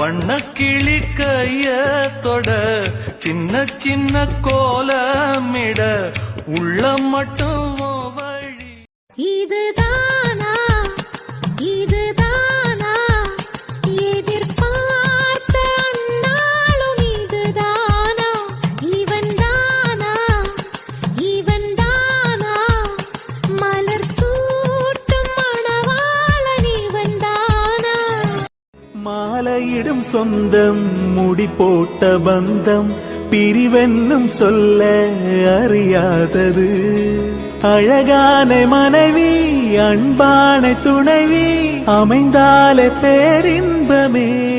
வண்ண கிளி கைய தொட சின்ன சின்ன கோலமிட உள்ள மட்டும் உன் வழி. இதுதானா மாலையிடும் சொந்தம் முடி போட்ட பந்தம் பிரிவென்னும் சொல்ல அறியாதது. அழகான மனைவி அன்பான துணைவி அமைந்தாலே பேரின்பமே.